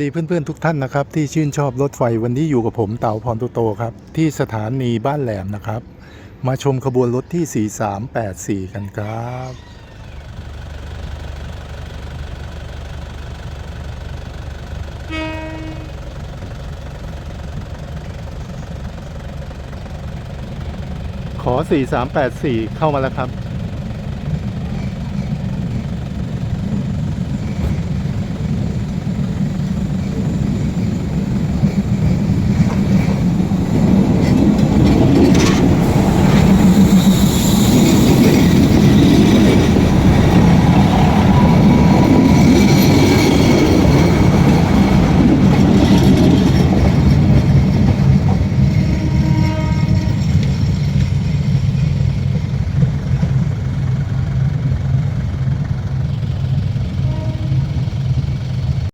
ดีเพื่อนๆทุกท่านนะครับที่ชื่นชอบรถไฟวันนี้อยู่กับผมเต่าพรตุโตครับที่สถานีบ้านแหลมนะครับ มาชมขบวนรถที่ 4384 กันครับขอ 4384 เข้ามาแล้วครับ